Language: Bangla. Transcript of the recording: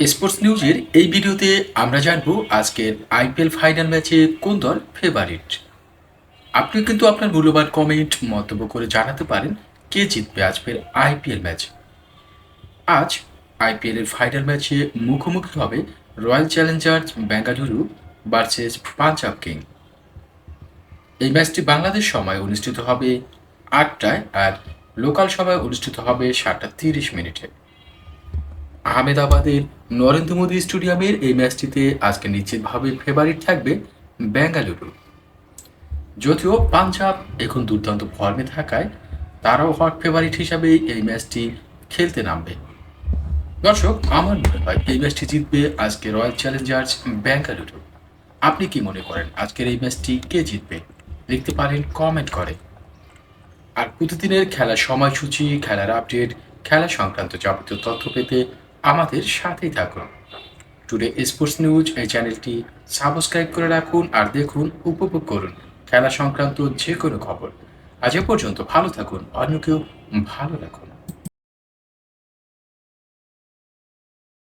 স্পোর্টস নিউজের এই ভিডিওতে আমরা জানব আজকের আইপিএল ফাইনাল ম্যাচে কোন দল ফেভারিট আপনি কিন্তু আপনার মূল্যবান কমেন্ট মন্তব্য করে জানাতে পারেন, কে জিতবে আজকের আইপিএল ম্যাচ আজ আইপিএল এর ফাইনাল ম্যাচে মুখোমুখি হবে Royal Challengers Bengaluru versus Punjab King এই ম্যাচটি বাংলাদেশ সময় অনুষ্ঠিত হবে আটটায় আর লোকাল সময় অনুষ্ঠিত হবে সাতটা তিরিশ মিনিটে। আহমেদাবাদের নরেন্দ্র মোদী স্টেডিয়ামের এই ম্যাচটিতে আজকে নিশ্চিতভাবে ফেভারিট থাকবে বেঙ্গালুরু। যদিও পাঞ্জাব এখন দুর্দান্ত ফর্মে থাকায় তারাও হট ফেভারিট হিসাবে এই ম্যাচটি খেলতে নামবে। দর্শক, আমার মনে হয় এই ম্যাচটি জিতবে আজকে রয়্যাল চ্যালেঞ্জার্স বেঙ্গালুরু। আপনি কি মনে করেন আজকের এই ম্যাচটি কে জিতবে? লিখতে পারেন কমেন্ট করে। আর প্রতিদিনের খেলার সময়সূচি, খেলার আপডেট খেলা সংক্রান্ত যাবতীয় তথ্য পেতে আমাদের সাথেই থাকুন। টুডে স্পোর্টস নিউজ এই চ্যানেলটি সাবস্ক্রাইব করে রাখুন আর দেখুন, উপভোগ করুন খেলা সংক্রান্ত যে কোনো খবর। আজ এ পর্যন্ত ভালো থাকুন, অন্য কেউ ভালো রাখুন